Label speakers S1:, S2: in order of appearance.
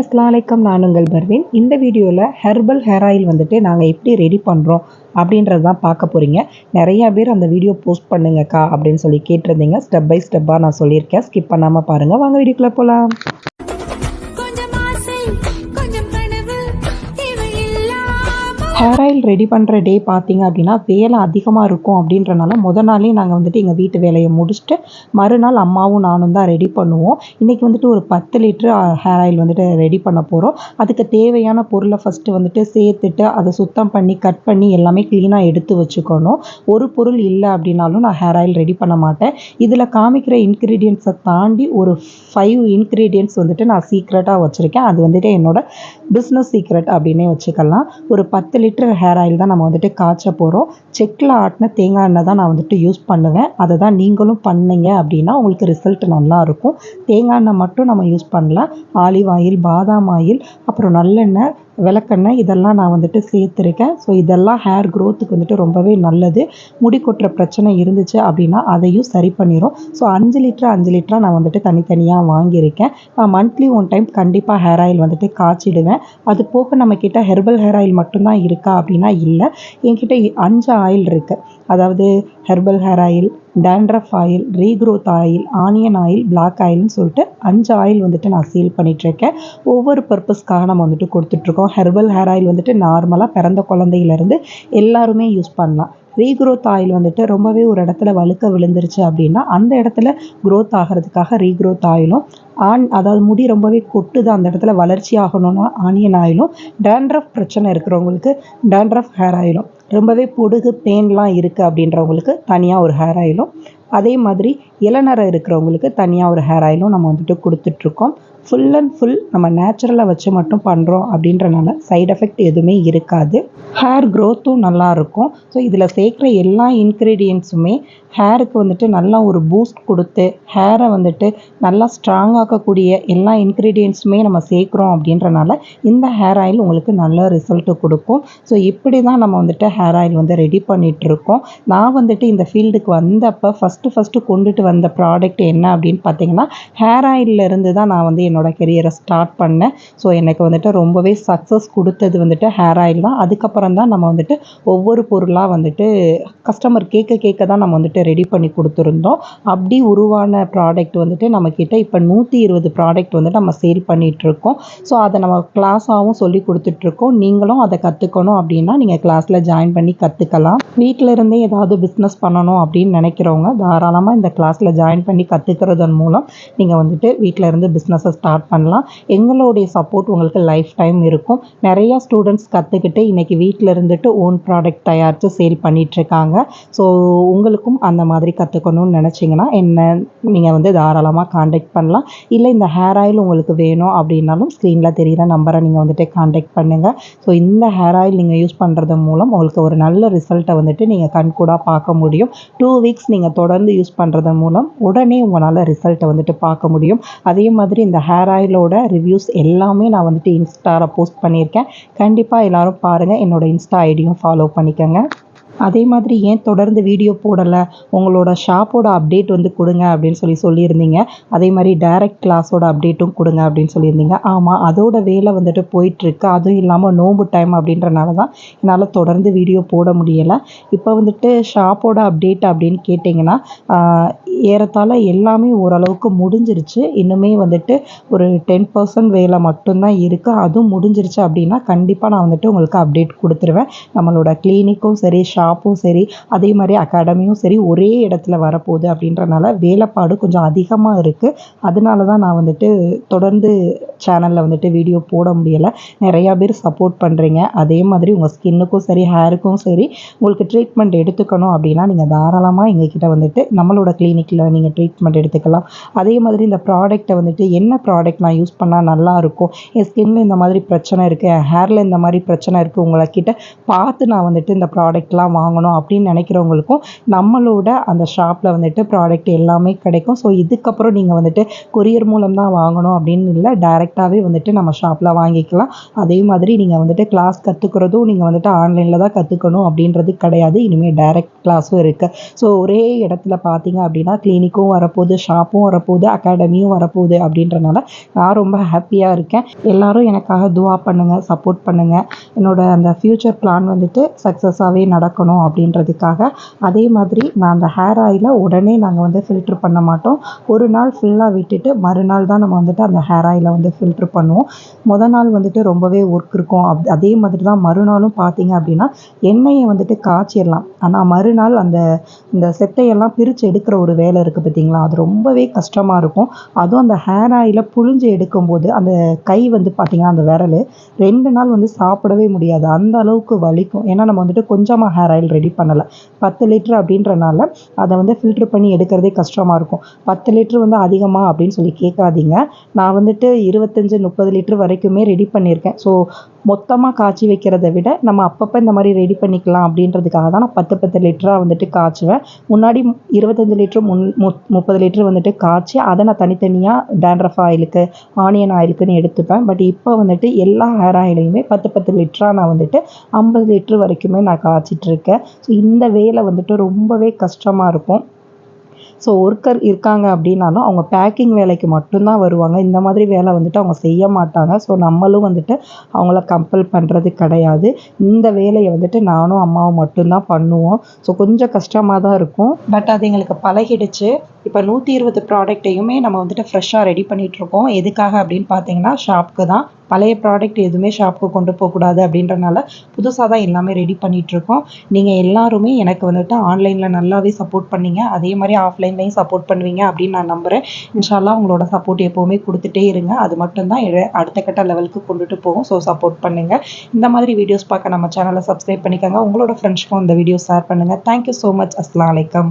S1: அஸ்லாம் வலைக்கம் நான் உங்கள் பர்வீன். இந்த வீடியோவில் ஹெர்பல் ஹேர் ஆயில் வந்துட்டு நாங்கள் எப்படி ரெடி பண்ணுறோம் அப்படின்றது தான் பார்க்க போகிறீங்க நிறையா பேர் அந்த வீடியோ போஸ்ட் பண்ணுங்கக்கா அப்படின்னு சொல்லி கேட்டிருந்தீங்க. ஸ்டெப் பை ஸ்டெப்பாக நான் சொல்லியிருக்கேன். ஸ்கிப் பண்ணாமல் பாருங்கள் வாங்க வீடியோக்குள்ளே போகலாம் ஹேர் ஆயில் ரெடி பண்ணுற டே பார்த்தீங்க அப்படின்னா வேலை அதிகமாக இருக்கும் அப்படின்றனால முத நாளே நாங்கள் வந்துட்டு எங்கள் வீட்டு வேலையை முடிச்சுட்டு மறுநாள் அம்மாவும் நானும் தான் ரெடி பண்ணுவோம். இன்றைக்கி வந்துட்டு ஒரு பத்து லிட்டர் ஹேர் ஆயில் வந்துட்டு ரெடி பண்ண போகிறோம் அதுக்கு தேவையான பொருளை ஃபஸ்ட்டு வந்துட்டு சேர்த்துட்டு அதை சுத்தம் பண்ணி கட் பண்ணி எல்லாமே க்ளீனாக எடுத்து வச்சுக்கணும். ஒரு பொருள் இல்லை அப்படின்னாலும் நான் ஹேர் ஆயில் ரெடி பண்ண மாட்டேன். இதில் காமிக்கிற இன்க்ரீடியன்ஸை தாண்டி ஒரு ஃபைவ் இன்க்ரீடியன்ட்ஸ் வந்துட்டு நான் சீக்ரெட்டாக வச்சுருக்கேன். அது வந்துட்டு என்னோட பிஸ்னஸ் சீக்ரெட் அப்படின்னே வச்சுக்கலாம். ஒரு பத்து லிட்டர் லிட்டர் ஹேர் ஆயில் தான் நம்ம வந்துட்டு காய்ச்ச போகிறோம் செக்கில் ஆட்டின தேங்காய் எண்ணெய் தான் நான் வந்துட்டு யூஸ் பண்ணுவேன். அதை தான் நீங்களும் பண்ணீங்க அப்படின்னா உங்களுக்கு ரிசல்ட் நல்லா இருக்கும். தேங்காய் எண்ணெய் மட்டும் நம்ம யூஸ் பண்ணலாம். ஆலிவ் ஆயில் பாதாம் ஆயில் அப்புறம் நல்லெண்ணெய் விளக்கெண்ணெய் இதெல்லாம் நான் வந்துட்டு சேர்த்துருக்கேன். ஸோ இதெல்லாம் ஹேர் க்ரோத்துக்கு வந்துட்டு ரொம்பவே நல்லது. முடி கொட்டுற பிரச்சனை இருந்துச்சு அப்படின்னா அதையும் சரி பண்ணிடும் ஸோ அஞ்சு லிட்டர் அஞ்சு லிட்டராக நான் வந்துட்டு தனித்தனியாக வாங்கியிருக்கேன். நான் மந்த்லி ஒன் டைம் கண்டிப்பாக ஹேர் ஆயில் வந்துட்டு காய்ச்சிடுவேன். அது போக நம்மக்கிட்ட ஹெர்பல் ஹேர் ஆயில் மட்டும்தான் இருக்கா அப்படின்னா இல்லை. என்கிட்ட அஞ்சு ஆயில் இருக்குது அதாவது herbal hair oil dandruff oil regrowth oil onion oil black ஆயில்னு சொல்லிட்டு அஞ்சு ஆயில் வந்துட்டு நான் சேல் பண்ணிகிட்ருக்கேன் ஒவ்வொரு பர்பஸ்க்காக நம்ம வந்துட்டு கொடுத்துட்ருக்கோம் ஹெர்பல் ஹேர் ஆயில் வந்துட்டு நார்மலாக பிறந்த குழந்தையிலேருந்து எல்லாருமே யூஸ் பண்ணலாம். ரீக்ரோத் ஆயில் வந்துட்டு ரொம்பவே ஒரு இடத்துல வழுக்க விழுந்துருச்சு அப்படின்னா அந்த இடத்துல க்ரோத் ஆகிறதுக்காக ரீக்ரோத் ஆயிலும் ஆண் அதாவது முடி ரொம்பவே கொட்டுது அந்த இடத்துல வளர்ச்சி ஆகணும்னா ஆனியன் ஆயிலும் டேண்ட்ரஃப் பிரச்சனை இருக்கிறவங்களுக்கு டேண்ட்ரஃப் ஹேர் ஆயிலும் ரொம்பவே பொடுகு பேன்லாம் இருக்குது அப்படின்றவங்களுக்கு தனியாக ஒரு ஹேர் ஆயிலும். அதே மாதிரி இளநரம் இருக்கிறவங்களுக்கு தனியாக ஒரு ஹேர் ஆயிலும் நம்ம வந்துட்டு கொடுத்துட்ருக்கோம். ஃபுல் அண்ட் ஃபுல் நம்ம நேச்சுரலாக வச்சு மட்டும் பண்ணுறோம் அப்படின்றனால சைட் எஃபெக்ட் எதுவுமே இருக்காது. ஹேர் க்ரோத்தும் நல்லாயிருக்கும் ஸோ இதில் சேர்க்குற எல்லா இன்க்ரீடியன்ஸுமே ஹேருக்கு வந்துட்டு நல்லா ஒரு பூஸ்ட் கொடுத்து ஹேரை வந்துட்டு நல்லா ஸ்ட்ராங்காக ஆக்கக்கூடிய எல்லா இன்க்ரீடியன்ட்ஸுமே நம்ம சேர்க்குறோம் அப்படின்றனால இந்த ஹேர் ஆயில் உங்களுக்கு நல்ல ரிசல்ட்டு கொடுக்கும். ஸோ இப்படி தான் நம்ம வந்துட்டு ஹேர் ஆயில் வந்து ரெடி பண்ணிகிட்ருக்கோம் நான் வந்துட்டு இந்த ஃபீல்டுக்கு வந்தப்போ ஃபஸ்ட்டு ஃபஸ்ட்டு கொண்டுட்டு வந்த ப்ராடக்ட் என்ன அப்படின்னு பார்த்தீங்கன்னா ஹேர் ஆயிலிருந்து இருந்து தான் நான் வந்து என்னோடய கெரியரை ஸ்டார்ட் பண்ணேன். ஸோ எனக்கு வந்துட்டு ரொம்பவே சக்ஸஸ் கொடுத்தது வந்துட்டு ஹேர் ஆயில் தான். அதுக்கப்புறம் தான் நம்ம வந்துட்டு ஒவ்வொரு பொருளாக வந்துட்டு கஸ்டமர் கேட்க கேட்க தான் நம்ம வந்துட்டு ரெடி பண்ணி கொடுத்துருந்தோம். அப்படி உருவான ப்ராடக்ட் வந்துட்டு நம்மக்கிட்ட இப்போ நூற்றி நூற்றி இருபது ப்ராடக்ட் வந்துட்டு நம்ம சேல் பண்ணிகிட்ருக்கோம் ஸோ அதை நம்ம கிளாஸாகவும் சொல்லி கொடுத்துட்ருக்கோம் நீங்களும் அதை கற்றுக்கணும் அப்படின்னா நீங்கள் கிளாஸில் ஜாயின் பண்ணி கற்றுக்கலாம் வீட்டில் இருந்தே ஏதாவது பிஸ்னஸ் பண்ணணும் அப்படின்னு நினைக்கிறவங்க தாராளமாக இந்த கிளாஸில் ஜாயின் பண்ணி கற்றுக்கிறதன் மூலம் நீங்கள் வந்துட்டு வீட்டில் இருந்து பிஸ்னஸை ஸ்டார்ட் பண்ணலாம். எங்களுடைய சப்போர்ட் உங்களுக்கு லைஃப் டைம் இருக்கும். நிறையா ஸ்டூடெண்ட்ஸ் கற்றுக்கிட்டு இன்றைக்கி வீட்டில் இருந்துட்டு ஓன் ப்ராடக்ட் தயாரித்து சேல் பண்ணிகிட்ருக்காங்க ஸோ உங்களுக்கும் அந்த மாதிரி கற்றுக்கணும்னு நினச்சிங்கன்னா என்ன நீங்கள் வந்து தாராளமாக காண்டாக்ட் பண்ணலாம். இல்லை இந்த ஹேர் ஆயில் உங்களுக்கு வேணும் அப்படின்னாலும் ஸ்க்ரீனில் தெரிகிற நம்பரை நீங்கள் வந்துட்டு காண்டாக்ட் பண்ணுங்கள் ஸோ இந்த ஹேர் ஆயில் நீங்கள் யூஸ் பண்ணுறது மூலம் உங்களுக்கு ஒரு நல்ல ரிசல்ட்டை வந்துட்டு நீங்கள் கண்கூடாக பார்க்க முடியும். டூ வீக்ஸ் நீங்கள் தொடர்ந்து யூஸ் பண்ணுறது மூலம் உடனே உங்களால் ரிசல்ட்டை வந்துட்டு பார்க்க முடியும். அதே மாதிரி இந்த ஹேர் ஆயிலோட ரிவ்யூஸ் எல்லாமே நான் வந்துட்டு இன்ஸ்டாவில் போஸ்ட் பண்ணியிருக்கேன். கண்டிப்பாக எல்லோரும் பாருங்கள் என்னோடய இன்ஸ்டா ஐடியும் ஃபாலோ பண்ணிக்கோங்க. அதே மாதிரி ஏன் தொடர்ந்து வீடியோ போடலை? உங்களோட ஷாப்போட அப்டேட் வந்து கொடுங்க அப்படின்னு சொல்லி சொல்லியிருந்தீங்க. அதே மாதிரி டைரக்ட் கிளாஸோட அப்டேட்டும் கொடுங்க அப்படின்னு சொல்லியிருந்தீங்க. ஆமாம் அதோட வேலை வந்துட்டு போயிட்டுருக்கு. அதுவும் இல்லாமல் நோம்பு டைம் அப்படின்றனால தான் என்னால் தொடர்ந்து வீடியோ போட முடியலை. இப்போ வந்துட்டு ஷாப்போட அப்டேட் அப்படின்னு கேட்டிங்கன்னா ஏறத்தாழ எல்லாமே ஓரளவுக்கு முடிஞ்சிருச்சு. இன்னுமே வந்துட்டு ஒரு டென் பர்சன்ட் வேலை மட்டும்தான் இருக்குது அதுவும் முடிஞ்சிருச்சு அப்படின்னா கண்டிப்பாக நான் வந்துட்டு உங்களுக்கு அப்டேட் கொடுத்துருவேன். நம்மளோட கிளினிக்கும் சரி ஷாப் ஷாப்பும் சரி அதே மாதிரி அகாடமியும் சரி ஒரே இடத்துல வரப்போகுது அப்படின்றனால வேலைப்பாடு கொஞ்சம் அதிகமாக இருக்குது அதனால தான் நான் வந்துட்டு தொடர்ந்து சேனலில் வந்துட்டு வீடியோ போட முடியலை. நிறையா பேர் சப்போர்ட் பண்ணுறீங்க அதே மாதிரி உங்கள் ஸ்கின்னுக்கும் சரி ஹேருக்கும் சரி உங்களுக்கு ட்ரீட்மெண்ட் எடுத்துக்கணும் அப்படின்னா நீங்கள் தாராளமாக எங்ககிட்ட வந்துட்டு நம்மளோட கிளினிக்கில் நீங்கள் ட்ரீட்மெண்ட் எடுத்துக்கலாம். அதே மாதிரி இந்த ப்ராடக்ட்டை வந்துட்டு என்ன ப்ராடக்ட் நான் யூஸ் பண்ணால் நல்லாயிருக்கும் என் ஸ்கின்னில் இந்த மாதிரி பிரச்சனை இருக்குது என் ஹேரில் இந்த மாதிரி பிரச்சனை இருக்குது உங்களை கிட்ட பார்த்து நான் வந்துட்டு இந்த ப்ராடக்ட்லாம் வாங்கணும் அப்படின்னு நினைக்கிறவங்களுக்கும் நம்மளோட அந்த ஷாப்பில் வந்துட்டு ப்ராடக்ட் எல்லாமே கிடைக்கும். ஸோ இதுக்கப்புறம் நீங்கள் வந்துட்டு கொரியர் மூலம் தான் வாங்கணும் அப்படின்னு இல்லை டைரெக்டாகவே வந்துட்டு நம்ம ஷாப்பில் வாங்கிக்கலாம். அதே மாதிரி நீங்கள் வந்துட்டு கிளாஸ் கற்றுக்கிறதும் நீங்கள் வந்துட்டு ஆன்லைனில் தான் கற்றுக்கணும் அப்படின்றது கிடையாது. இனிமேல் டைரக்ட் கிளாஸும் இருக்குது ஸோ ஒரே இடத்துல பார்த்தீங்க அப்படின்னா கிளினிக்கும் வரப்போகுது ஷாப்பும் வரப்போகுது அகாடமியும் வரப்போகுது அப்படின்றனால நான் ரொம்ப ஹாப்பியாக இருக்கேன். எல்லாரும் எனக்காக துவா பண்ணுங்கள் சப்போர்ட் பண்ணுங்கள் என்னோட அந்த ஃப்யூச்சர் பிளான் வந்துட்டு சக்ஸஸாகவே நடக்கணும். அப்படின்றதுக்காக அதே மாதிரி நான் அந்த ஹேர் ஆயிலை உடனே நாங்கள் வந்து ஃபில்ட்ரு பண்ண மாட்டோம். ஒரு நாள் ஃபுல்லாக விட்டுட்டு மறுநாள் தான் நம்ம வந்துட்டு அந்த ஹேர் ஆயிலை வந்து ஃபில்ட்ரு பண்ணுவோம். முத நாள் வந்துட்டு ரொம்பவே ஒர்க் இருக்கும். அப் அதே மாதிரி தான் மறுநாளும் பார்த்தீங்க அப்படின்னா எண்ணெயை வந்துட்டு காய்ச்சிடலாம். ஆனால் மறுநாள் அந்த இந்த செத்தையெல்லாம் பிரித்து எடுக்கிற ஒரு வேலை இருக்குது பார்த்தீங்களா அது ரொம்பவே கஷ்டமாக இருக்கும். அதுவும் அந்த ஹேர் ஆயிலை புழிஞ்சு எடுக்கும்போது அந்த கை வந்து பார்த்திங்கன்னா அந்த விரல் ரெண்டு நாள் வந்து சாப்பிடவே முடியாது. அந்த அளவுக்கு வலிக்கும். ஏன்னா நம்ம வந்துட்டு கொஞ்சமாக ஹேர் ஆயில் ரெடி பண்ணலை. பத்து லிட்டர் அப்படின்றனால அதை வந்து ஃபில்ட்ரு பண்ணி எடுக்கிறதே கஷ்டமாக இருக்கும். பத்து லிட்டர் வந்து அதிகமாக அப்படின்னு சொல்லி கேட்காதீங்க. நான் வந்துட்டு இருபத்தஞ்சி முப்பது லிட்டர் வரைக்குமே ரெடி பண்ணியிருக்கேன். ஸோ மொத்தமாக காய்ச்சி வைக்கிறத விட நம்ம அப்பப்போ இந்த மாதிரி ரெடி பண்ணிக்கலாம் அப்படின்றதுக்காக தான் நான் பத்து பத்து லிட்டராக வந்துட்டு காய்ச்சுவேன். முன்னாடி இருபத்தஞ்சி லிட்டரு முன் மு முப்பது லிட்டரு வந்துட்டு காய்ச்சி அதை நான் தனித்தனியாக டேண்ட்ரஃப் ஆயிலுக்கு ஆனியன் ஆயிலுக்குன்னு எடுத்துப்பேன். பட் இப்போ வந்துட்டு எல்லா ஹேர் ஆயிலையுமே பத்து பத்து லிட்டராக நான் வந்துட்டு ஐம்பது லிட்ரு வரைக்குமே நான் காய்ச்சிட்ருக்கேன் ஸோ இந்த வேலை வந்துட்டு ரொம்பவே கஷ்டமாக இருக்கும். ஸோ ஒர்க்கர் இருக்காங்க அப்படின்னாலும் அவங்க பேக்கிங் வேலைக்கு மட்டும்தான் வருவாங்க. இந்த மாதிரி வேலை வந்துட்டு அவங்க செய்ய மாட்டாங்க. ஸோ நம்மளும் வந்துட்டு அவங்கள கம்பல் பண்ணுறது கிடையாது. இந்த வேலையை வந்துட்டு நானும் அம்மாவும் மட்டும்தான் பண்ணுவோம். ஸோ கொஞ்சம் கஷ்டமாக தான் இருக்கும். பட் அது எங்களுக்கு பழகிடுச்சு. இப்போ நூற்றி இருபது ப்ராடக்ட்டையுமே நம்ம வந்துட்டு ஃப்ரெஷ்ஷாக ரெடி பண்ணிகிட்ருக்கோம் எதுக்காக அப்படின்னு பார்த்தீங்கன்னா ஷாப்புக்கு தான். பழைய ப்ராடக்ட் எதுவுமே ஷாப்புக்கு கொண்டு போகக்கூடாது அப்படின்றனால புதுசாக தான் எல்லாமே ரெடி பண்ணிகிட்ருக்கோம் நீங்கள் எல்லாருமே எனக்கு வந்துட்டு ஆன்லைனில் நல்லாவே சப்போர்ட் பண்ணீங்க. அதே மாதிரி ஆஃப்லைன்லேயும் சப்போர்ட் பண்ணுவீங்க அப்படின்னு நான் நம்புகிறேன் இன்ஷால்லா உங்களோட சப்போர்ட் எப்போவுமே கொடுத்துட்டே இருங்க. அது மட்டும்தான் எ- அடுத்த கட்ட லெவலுக்கு கொண்டுட்டு போகும். ஸோ சப்போர்ட் பண்ணுங்கள் இந்த மாதிரி வீடியோஸ் பார்க்க நம்ம சேனலை சப்ஸ்கிரைப் பண்ணிக்கோங்க. உங்களோட ஃப்ரெண்ட்ஸ்க்கும் இந்த வீடியோ ஷேர் பண்ணுங்கள் தேங்க்யூ ஸோ மச் அஸ்லாம் வலைக்கம்